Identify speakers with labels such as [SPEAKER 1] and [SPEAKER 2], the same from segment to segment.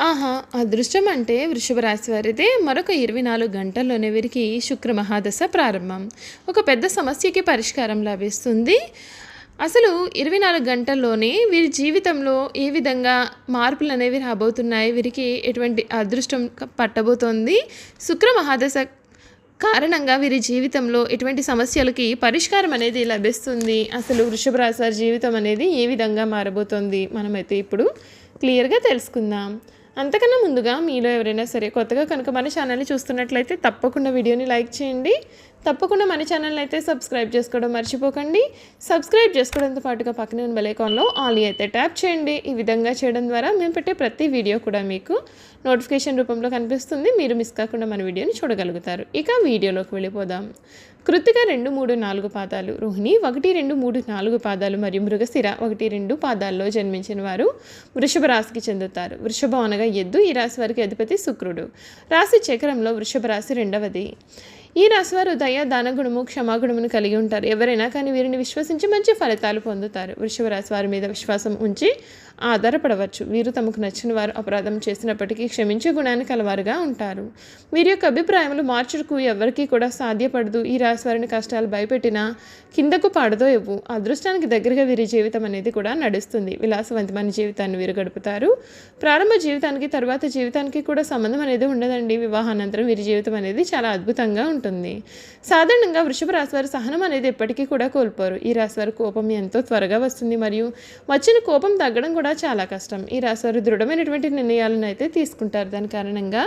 [SPEAKER 1] ఆహా అదృష్టం అంటే వృషభ రాశి వారిదే మరొక ఇరవై నాలుగు గంటల్లోనే వీరికి శుక్ర మహాదశ ప్రారంభం. ఒక పెద్ద సమస్యకి పరిష్కారం లభిస్తుంది. అసలు ఇరవై నాలుగు గంటల్లోనే వీరి జీవితంలో ఏ విధంగా మార్పులు అనేవి రాబోతున్నాయి వీరికి ఎటువంటి అదృష్టం పట్టబోతోంది. శుక్ర మహాదశ కారణంగా వీరి జీవితంలో ఎటువంటి సమస్యలకి పరిష్కారం అనేది లభిస్తుంది. అసలు వృషభ రాశి వారి జీవితం అనేది ఏ విధంగా మారబోతోంది మనమైతే ఇప్పుడు క్లియర్గా తెలుసుకుందాం. అంతకన్నా ముందుగా మీలో ఎవరైనా సరే కొత్తగా కనుక మన ఛానల్ని చూస్తున్నట్లయితే తప్పకుండా వీడియోని లైక్ చేయండి. తప్పకుండా మన ఛానల్ అయితే సబ్స్క్రైబ్ చేసుకోవడం మర్చిపోకండి. సబ్స్క్రైబ్ చేసుకోవడంతో పాటుగా పక్కనే ఉన్న బెలైకాన్లో ఆల్ అయితే ట్యాప్ చేయండి. ఈ విధంగా చేయడం ద్వారా మేము పెట్టే ప్రతి వీడియో కూడా మీకు నోటిఫికేషన్ రూపంలో కనిపిస్తుంది. మీరు మిస్ కాకుండా మన వీడియోని చూడగలుగుతారు. ఇక వీడియోలోకి వెళ్ళిపోదాం. కృతిక రెండు మూడు నాలుగు పాదాలు రోహిణి ఒకటి రెండు మూడు నాలుగు పాదాలు మరియు మృగశిర ఒకటి రెండు పాదాల్లో జన్మించిన వారు వృషభ రాశికి చెందుతారు. వృషభం అనగా ఎద్దు ఈ రాశి వారికి అధిపతి శుక్రుడు. రాశి చక్రంలో వృషభ రాశి రెండవది. ఈ రాశివారు దయ దానగుణము క్షమాగుణమును కలిగి ఉంటారు. ఎవరైనా కానీ వీరిని విశ్వసించి మంచి ఫలితాలు పొందుతారు. వృషభ రాశి వారి మీద విశ్వాసం ఉంచి ఆధారపడవచ్చు. వీరు తమకు నచ్చిన వారు అపరాధం చేసినప్పటికీ క్షమించే గుణాన్ని కలవారుగా ఉంటారు. వీరి యొక్క అభిప్రాయములు మార్చుటకు ఎవరికీ కూడా సాధ్యపడదు. ఈ రాశివారిని కష్టాలు భయపెట్టినా కిందకు పాడదో ఇవ్వు అదృష్టానికి దగ్గరగా వీరి జీవితం అనేది కూడా నడుస్తుంది. విలాసవంతమైన జీవితాన్ని వీరు గడుపుతారు. ప్రారంభ జీవితానికి తర్వాత జీవితానికి కూడా సంబంధం అనేది ఉండదండి. వివాహానంతరం వీరి జీవితం అనేది చాలా అద్భుతంగా ఉంటుంది. సాధారణంగా వృషభ రాశివారి సహనం అనేది ఎప్పటికీ కూడా కోల్పోరు. ఈ రాశివారి కోపం ఎంతో త్వరగా వస్తుంది. మరియు వచ్చిన కోపం తగ్గడం కూడా చాలా కష్టం. ఈ రాశి దృఢమైనటువంటి నిర్ణయాలను అయితే తీసుకుంటారు. దాని కారణంగా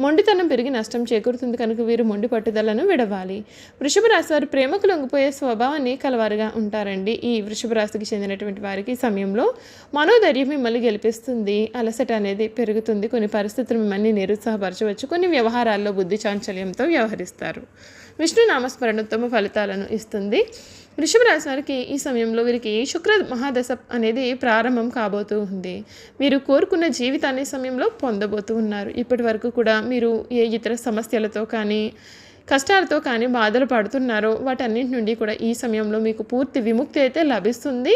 [SPEAKER 1] మొండితనం పెరిగి నష్టం చేకూరుతుంది. కనుక వీరు మొండి పట్టుదలను విడవాలి. వృషభ రాశి వారు ప్రేమకు లొంగిపోయే స్వభావాన్ని కలవారుగా ఉంటారండి. ఈ వృషభ రాశికి చెందినటువంటి వారికి సమయంలో మనోధైర్యం మిమ్మల్ని గెలిపిస్తుంది. అలసట అనేది పెరుగుతుంది. కొన్ని పరిస్థితులు మిమ్మల్ని నిరుత్సాహపరచవచ్చు. కొన్ని వ్యవహారాల్లో బుద్ధి చాంచల్యంతో వ్యవహరిస్తారు. విష్ణు నామస్మరణ ఉత్తమ ఫలితాలను ఇస్తుంది. వృషభ రాశి వారికి ఈ సమయంలో వీరికి శుక్ర మహాదశ అనేది ప్రారంభం కాబోతూ ఉంది. మీరు కోరుకున్న జీవితాన్ని సమయంలో పొందబోతూ ఉన్నారు. ఇప్పటి వరకు కూడా మీరు ఏ ఇతర సమస్యలతో కానీ కష్టాలతో కానీ బాధలు పడుతున్నారో వాటన్నింటి నుండి కూడా ఈ సమయంలో మీకు పూర్తి విముక్తి అయితే లభిస్తుంది.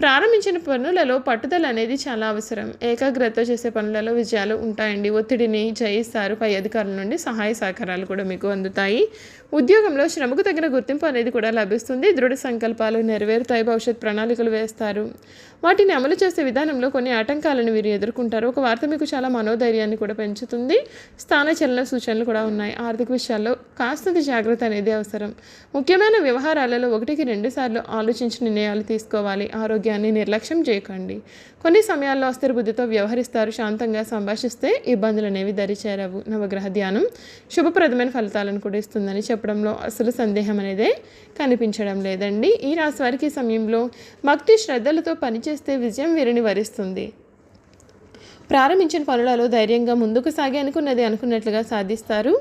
[SPEAKER 1] ప్రారంభించిన పనులలో పట్టుదల అనేది చాలా అవసరం. ఏకాగ్రత చేసే పనులలో విజయాలు ఉంటాయండి. ఒత్తిడిని జయిస్తారు. పై అధికారుల నుండి సహాయ సహకారాలు కూడా మీకు అందుతాయి. ఉద్యోగంలో శ్రమకు తగిన గుర్తింపు అనేది కూడా లభిస్తుంది. దృఢ సంకల్పాలు నెరవేరుతాయి. భవిష్యత్ ప్రణాళికలు వేస్తారు. వాటిని అమలు చేసే విధానంలో కొన్ని ఆటంకాలను వీరు ఎదుర్కొంటారు. ఒక వార్త మీకు చాలా మనోధైర్యాన్ని కూడా పెంచుతుంది. స్థాన చలన సూచనలు కూడా ఉన్నాయి. ఆర్థిక విషయాల్లో కాస్తంత జాగ్రత్త అనేది అవసరం. ముఖ్యమైన వ్యవహారాలలో ఒకటికి రెండు సార్లు ఆలోచించి నిర్ణయాలు తీసుకోవాలి. ఆరోగ్యాన్ని నిర్లక్ష్యం చేయకండి. కొన్ని సమయాల్లో అస్థిర బుద్ధితో వ్యవహరిస్తారు. శాంతంగా సంభాషిస్తే ఇబ్బందులు అనేవి దరిచేరవు. నవగ్రహ ధ్యానం శుభప్రదమైన ఫలితాలను కూడా ఇస్తుందని చెప్పడంలో అసలు సందేహం అనేదే కనిపించడం లేదండి. ఈ రాశి వారికి సమయంలో భక్తి శ్రద్ధలతో పనిచేస్తే విజయం వీరిని వరిస్తుంది. ప్రారంభించిన పనులలో ధైర్యంగా ముందుకు సాగే అనుకున్నది అనుకున్నట్లుగా సాధిస్తారు.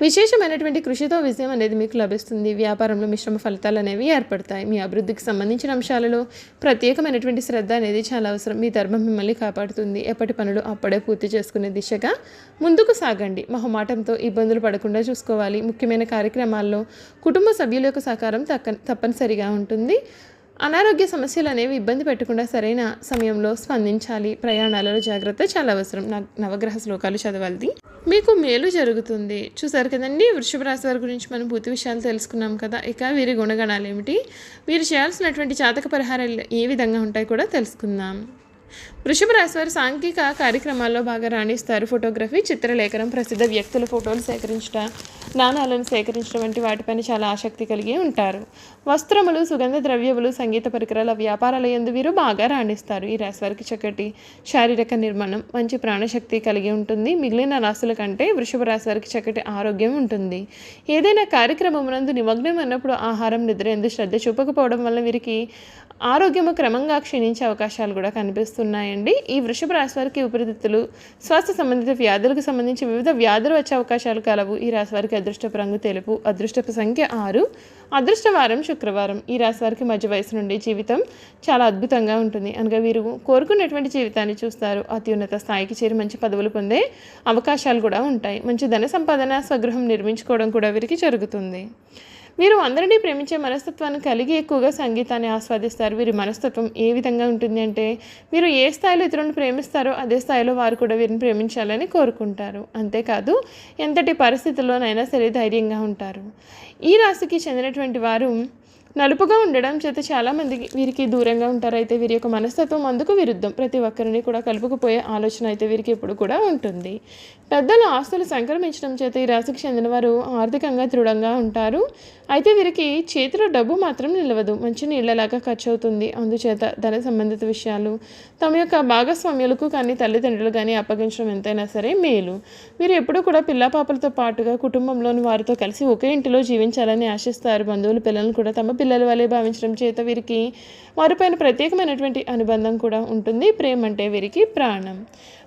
[SPEAKER 1] విశేషమైనటువంటి కృషితో విజయం అనేది మీకు లభిస్తుంది. వ్యాపారంలో మిశ్రమ ఫలితాలు అనేవి ఏర్పడతాయి. మీ అభివృద్ధికి సంబంధించిన అంశాలలో ప్రత్యేకమైనటువంటి శ్రద్ధ అనేది చాలా అవసరం. మీ ధర్మం మిమ్మల్ని కాపాడుతుంది. ఎప్పటి పనులు అప్పుడే పూర్తి చేసుకునే దిశగా ముందుకు సాగండి. మొహమాటంతో ఇబ్బందులు పడకుండా చూసుకోవాలి. ముఖ్యమైన కార్యక్రమాల్లో కుటుంబ సభ్యుల యొక్క సహకారం తక్క తప్పనిసరిగా ఉంటుంది. అనారోగ్య సమస్యలు అనేవి ఇబ్బంది పెట్టకుండా సరైన సమయంలో స్పందించాలి. ప్రయాణాలలో జాగ్రత్త చాలా అవసరం. నా నవగ్రహ శ్లోకాలు చదవాలి మీకు మేలు జరుగుతుంది. చూసారు కదండి? వృషభ రాశి వారి గురించి మనం పూర్తి విషయాలు తెలుసుకున్నాం కదా. ఇక వీరి గుణగణాలు ఏమిటి వీరు చేయాల్సినటువంటి జాతక పరిహారాలు ఏ విధంగా ఉంటాయి కూడా తెలుసుకుందాం. వృషభ రాశి వారు సాంఘిక కార్యక్రమాల్లో బాగా రాణిస్తారు. ఫోటోగ్రఫీ చిత్రలేఖనం ప్రసిద్ధ వ్యక్తుల ఫోటోలు సేకరించడం నాణాలను సేకరించడం వంటి వాటిపైన చాలా ఆసక్తి కలిగి ఉంటారు. వస్త్రములు సుగంధ ద్రవ్యములు సంగీత పరికరాల వ్యాపారాల ఎందు వీరు బాగా రాణిస్తారు. ఈ రాశి వారికి చక్కటి శారీరక నిర్మాణం మంచి ప్రాణశక్తి కలిగి ఉంటుంది. మిగిలిన రాశుల కంటే వృషభ రాశి వారికి చక్కటి ఆరోగ్యం ఉంటుంది. ఏదైనా కార్యక్రమం నందు నిమగ్నం అన్నప్పుడు ఆహారం నిద్ర ఎందు శ్రద్ధ చూపకపోవడం వల్ల వీరికి ఆరోగ్యము క్రమంగా క్షీణించే అవకాశాలు కూడా కనిపిస్తున్నాయండి ఈ వృషభ రాశి వారికి ఉపరితిత్తులు శ్వాస సంబంధిత వ్యాధులకు సంబంధించి వివిధ వ్యాధులు వచ్చే అవకాశాలు కలవు. ఈ రాశి వారికి అదృష్టపు రంగు తెలుపు అదృష్టపు సంఖ్య ఆరు అదృష్టవారం శుక్రవారం. ఈ రాశి వారికి మధ్య వయసు నుండి జీవితం చాలా అద్భుతంగా ఉంటుంది. అనగా వీరు కోరుకున్నటువంటి జీవితాన్ని చూస్తారు. అత్యున్నత స్థాయికి చేరి మంచి పదవులు పొందే అవకాశాలు కూడా ఉంటాయి. మంచి ధన సంపాదన స్వగృహం నిర్మించుకోవడం కూడా వీరికి జరుగుతుంది. వీరు అందరినీ ప్రేమించే మనస్తత్వాన్ని కలిగి ఎక్కువగా సంగీతాన్ని ఆస్వాదిస్తారు. వీరి మనస్తత్వం ఏ విధంగా ఉంటుంది అంటే వీరు ఏ స్థాయిలో ఇతరులను ప్రేమిస్తారో అదే స్థాయిలో వారు కూడా వీరిని ప్రేమించాలని కోరుకుంటారు. అంతేకాదు ఎంతటి పరిస్థితుల్లోనైనా సరే ధైర్యంగా ఉంటారు. ఈ రాశికి చెందినటువంటి వారు నలుపుగా ఉండడం చేత చాలామందికి వీరికి దూరంగా ఉంటారు. అయితే వీరి యొక్క మనస్తత్వం అందుకు విరుద్ధం. ప్రతి ఒక్కరిని కూడా కలుపుకుపోయే ఆలోచన అయితే వీరికి ఎప్పుడు కూడా ఉంటుంది. పెద్దల ఆస్తులు సంక్రమించడం చేత ఈ రాశికి చెందిన వారు ఆర్థికంగా దృఢంగా ఉంటారు. అయితే వీరికి చేతిలో డబ్బు మాత్రం నిలవదు. మంచి నీళ్ళలాగా ఖర్చు అవుతుంది అందుచేత ధన సంబంధిత విషయాలు తమ యొక్క భాగస్వామ్యులకు కానీ తల్లిదండ్రులు కానీ అప్పగించడం ఎంతైనా సరే మేలు. వీరు ఎప్పుడూ కూడా పిల్లపాపలతో పాటుగా కుటుంబంలోని వారితో కలిసి ఒకే ఇంటిలో జీవించాలని ఆశిస్తారు. బంధువులు పిల్లలను కూడా తమ పిల్లల వలె భావించడం చేత వీరికి వారిపైన ప్రత్యేకమైనటువంటి అనుబంధం కూడా ఉంటుంది. ప్రేమ అంటే వీరికి ప్రాణం.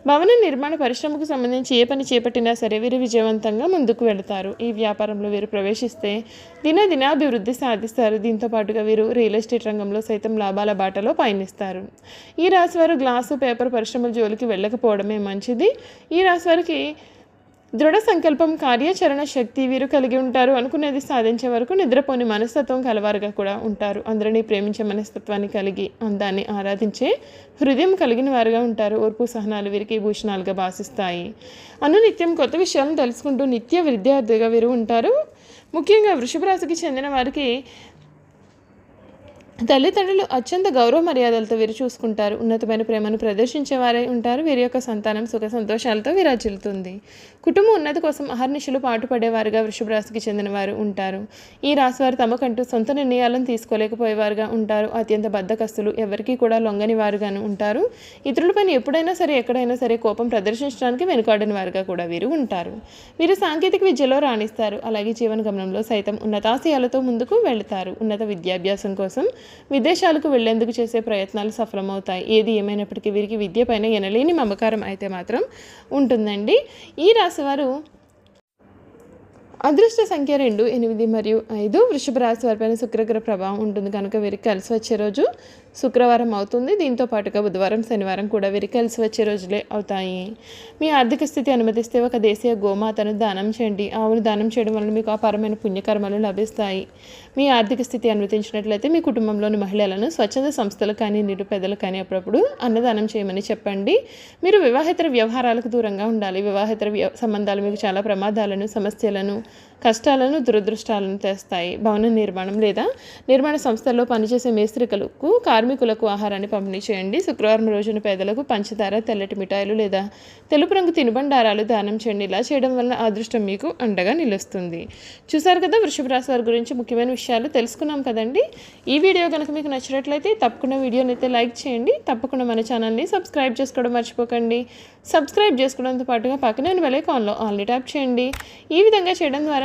[SPEAKER 1] భవన నిర్మాణ పరిశ్రమకు సంబంధించి ఏ పని చేపట్టినా సరే వీరు విజయవంతంగా ముందుకు వెళతారు. ఈ వ్యాపారంలో వీరు ప్రవేశిస్తే దినదినాభివృద్ధి సాధిస్తారు. దీంతో పాటుగా వీరు రియల్ ఎస్టేట్ రంగంలో సైతం లాభాల బాటలో పయనిస్తారు. ఈ రాశి వారు గ్లాసు పేపర్ పరిశ్రమల జోలికి వెళ్ళకపోవడమే మంచిది. ఈ రాశి వారికి దృఢ సంకల్పం కార్యాచరణ శక్తి వీరు కలిగి ఉంటారు. అనుకునేది సాధించే వరకు నిద్రపోని మనస్తత్వం కలవారుగా కూడా ఉంటారు. అందరినీ ప్రేమించే మనస్తత్వాన్ని కలిగి అందాన్ని ఆరాధించే హృదయం కలిగిన వారుగా ఉంటారు. ఓర్పు సహనాలు వీరికి భూషణాలుగా భాషిస్తాయి అనునిత్యం కొత్త విషయాలను తెలుసుకుంటూ నిత్య విద్యార్థిగా వీరు ఉంటారు. ముఖ్యంగా వృషభ రాశికి చెందిన వారికి తల్లిదండ్రులు అత్యంత గౌరవ మర్యాదలతో వీరు చూసుకుంటారు. ఉన్నతమైన ప్రేమను ప్రదర్శించే వారే ఉంటారు. వీరి యొక్క సంతానం సుఖ సంతోషాలతో విరాజిల్లుతుంది. కుటుంబ ఉన్నతి కోసం అహర్నిశలు పాటుపడేవారుగా వృషభ రాశికి చెందినవారు ఉంటారు. ఈ రాశి వారు తమకంటూ సొంత నిర్ణయాలను తీసుకోలేకపోయేవారుగా ఉంటారు. అత్యంత బద్ధకస్తులు ఎవరికీ కూడా లొంగని వారుగాను ఉంటారు. ఇతరులపైన ఎప్పుడైనా సరే ఎక్కడైనా సరే కోపం ప్రదర్శించడానికి వెనుకాడని వారుగా కూడా వీరు ఉంటారు. వీరు సాంకేతిక విద్యలో రాణిస్తారు. అలాగే జీవన గమనంలో సైతం ఉన్నతాశయాలతో ముందుకు వెళతారు. ఉన్నత విద్యాభ్యాసం కోసం విదేశాలకు వెళ్ళేందుకు చేసే ప్రయత్నాలు సఫలమవుతాయి. ఏది ఏమైనప్పటికీ వీరికి విద్యపైన ఎనలేని మమకారం అయితే మాత్రం ఉంటుందండి. ఈ రాశివారు అదృష్ట సంఖ్య రెండు ఎనిమిది మరియు ఐదు. వృషభ రాశి వారిపైన శుక్రగ్రహ ప్రభావం ఉంటుంది. కనుక వీరికి కలిసి వచ్చే రోజు శుక్రవారం అవుతుంది. దీంతో పాటుగా బుధవారం శనివారం కూడా వీరికి కలిసి వచ్చే రోజులే అవుతాయి. మీ ఆర్థిక స్థితి అనుమతిస్తే ఒక దేశీయ గోమాతను దానం చేయండి. ఆవును దానం చేయడం వలన మీకు అపారమైన పుణ్యకర్మలు లభిస్తాయి. మీ ఆర్థిక స్థితి అనుమతించినట్లయితే మీ కుటుంబంలోని మహిళలను స్వచ్ఛంద సంస్థలు కానీ నిరుపేదలు కానీ అప్పుడప్పుడు అన్నదానం చేయమని చెప్పండి. మీరు వివాహేతర వ్యవహారాలకు దూరంగా ఉండాలి. వివాహేతర వ్య- సంబంధాలు మీకు చాలా ప్రమాదాలను సమస్యలను కష్టాలను దురదృష్టాలను తెస్తాయి. భవన నిర్మాణం లేదా నిర్మాణ సంస్థల్లో పనిచేసే మేస్త్రికలకు కార్మికులకు ఆహారాన్ని పంపిణీ చేయండి. శుక్రవారం రోజున పేదలకు పంచదార తెల్లటి మిఠాయిలు లేదా తెలుపు రంగు తినుబండారాలు దానం చేయండి. ఇలా చేయడం వల్ల అదృష్టం మీకు అండగా నిలుస్తుంది. చూసారు కదా వృషభ రాశి వారి గురించి ముఖ్యమైన విషయాలు తెలుసుకున్నాం కదండి? ఈ వీడియో కనుక మీకు నచ్చినట్లయితే తప్పకుండా వీడియోని అయితే లైక్ చేయండి. తప్పకుండా మన ఛానల్ని సబ్స్క్రైబ్ చేసుకోవడం మర్చిపోకండి. సబ్స్క్రైబ్ చేసుకోవడంతో పాటుగా పక్కనే వెళ్ళే కాన్లో ఆన్లీ ట్యాప్ చేయండి. ఈ విధంగా చేయడం ద్వారా